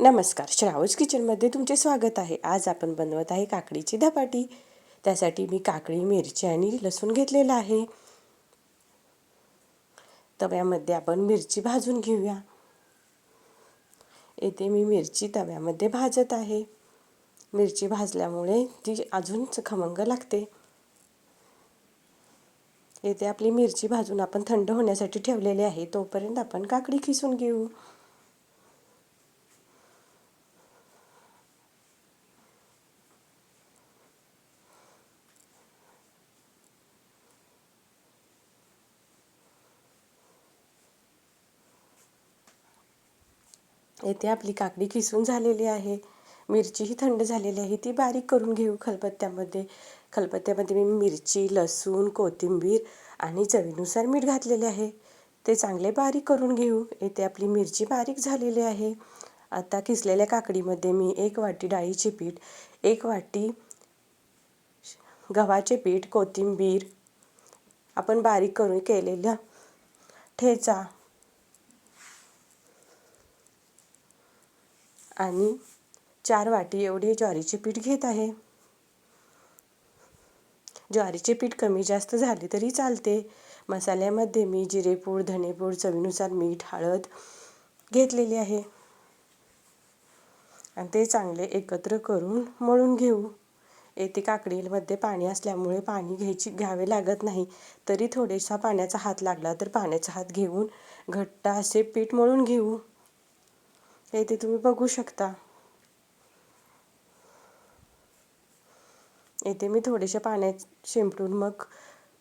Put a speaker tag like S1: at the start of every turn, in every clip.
S1: नमस्कार श्रावज किचनमध्ये तुमचे स्वागत आहे. आज आपण बनवत आहे काकडीची धपाटी. त्यासाठी मी काकडी मिरची आणि लसूण घेतलेला आहे. तव्यामध्ये आपण मिरची भाजून घेऊया. येथे मी मिरची तव्यामध्ये भाजत आहे. मिरची भाजल्यामुळे ती अजून खमंग लागते. येथे आपली मिरची भाजून आपण थंड होण्यासाठी ठेवलेली आहे. तोपर्यंत आपण काकडी खिसून घेऊ. येथे आपली काकडी किसून झालेली आहे. मिरचीही थंड झालेली आहे. ती बारीक करून घेऊ खलबत्त्यामध्ये. खलबत्त्यामध्ये मी मिरची लसूण कोथिंबीर आणि चवीनुसार मीठ घातलेले आहे. ते चांगले बारीक करून घेऊ. येथे आपली मिरची बारीक झालेली आहे. आता किसलेल्या काकडीमध्ये मी एक वाटी डाळीचे पीठ एक वाटी गव्हाचे पीठ कोथिंबीर आपण बारीक करून केलेला ठेचा आणि चार वाटी एवढी ज्वारीचे पीठ घेत आहे. ज्वारीचे पीठ कमी जास्त झाले तरी चालते. मसाल्यामध्ये मी जिरेपूड धनेपूड चवीनुसार मीठ हळद घेतलेली आहे. आणि ते चांगले एकत्र करून मळून घेऊ. येथे काकडीमध्ये पाणी असल्यामुळे पाणी घ्यायची घ्यावे लागत नाही. तरी थोडेसा पाण्याचा हात लागला तर पाण्याचा हात घेऊन घट्ट असे पीठ मळून घेऊ. येथे तुम्ही बघू शकता. येथे मी थोडेसे पाण्यात शिंपडून मग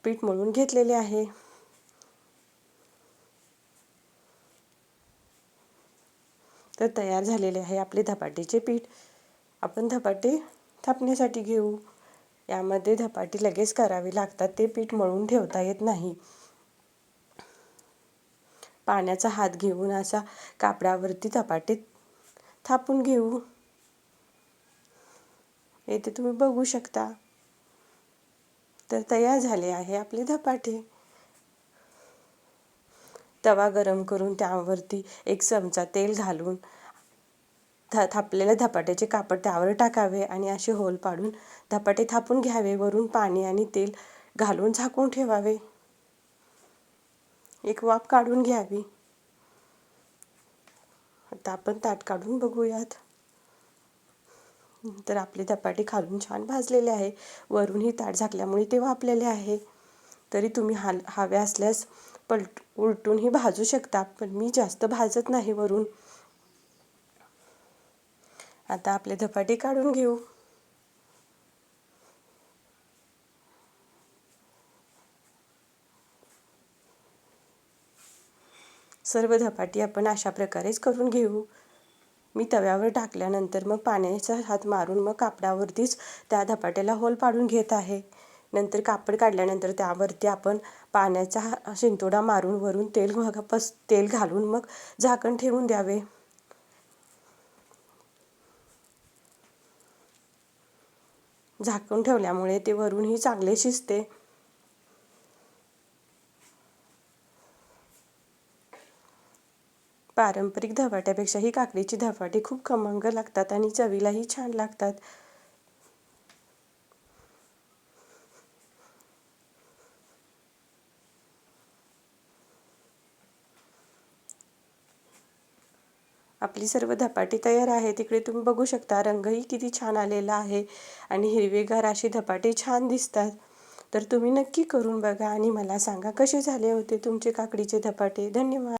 S1: पीठ मळून घेतलेले आहे. तर तयार झालेले आहे आपले धपाटीचे पीठ. आपण धपाटे थापण्यासाठी घेऊ. यामध्ये धपाटी लगेच करावी लागतात ते पीठ मळून ठेवता येत नाही. पाण्याचा हात घेऊन असा कापडावरती धपाटे थापून घेऊ. येथे तुम्ही बघू शकता. तर तयार झाले आहे आपले धपाटे. तवा गरम करून त्यावरती एक चमचा तेल घालून था थापलेल्या धपाट्याचे कापड त्यावर टाकावे आणि असे होल पाडून धपाटे थापून घ्यावे. वरून पाणी आणि तेल घालून झाकून ठेवावे. एक वाफ काढून घ्यावी. आता आपण ताट काढून बघूयात. तर आपली धपाटे खालून छान भाजलेले आहे. वरून ही ताट झाकल्यामुळे ते वापलेले आहे. तरी तुम्ही हा हव्या असल्यास पलट उलटूनही भाजू शकता पण मी जास्त भाजत नाही वरून. आता आपले धपाटे काढून घेऊ. सर्व धपाटी आपण अशा प्रकारेच करून घेऊ. मी तव्यावर टाकल्यानंतर मग पाण्याचा हात मारून मग कापडावरतीच त्या धपाट्याला होल पाडून घेत आहे. नंतर कापड काढल्यानंतर त्यावरती आपण पाण्याचा शिंतोडा मारून वरून तेल पस तेल घालून मग झाकण ठेवून द्यावे. झाकून ठेवल्यामुळे ते वरूनही चांगले शिजते. पारंपरिक धपाट्यापेक्षा ही काकडीची धपाटे खूप खमंग लागतात आणि चवीलाही छान लागतात. आपली सर्व धपाटी तयार आहे तिकडे तुम्ही बघू शकता रंगही किती छान आलेला आहे आणि हिरवेगार अशी धपाटे छान दिसतात. तर तुम्ही नक्की करून बघा आणि मला सांगा कसे झाले होते तुमचे काकडीचे धपाटे. धन्यवाद.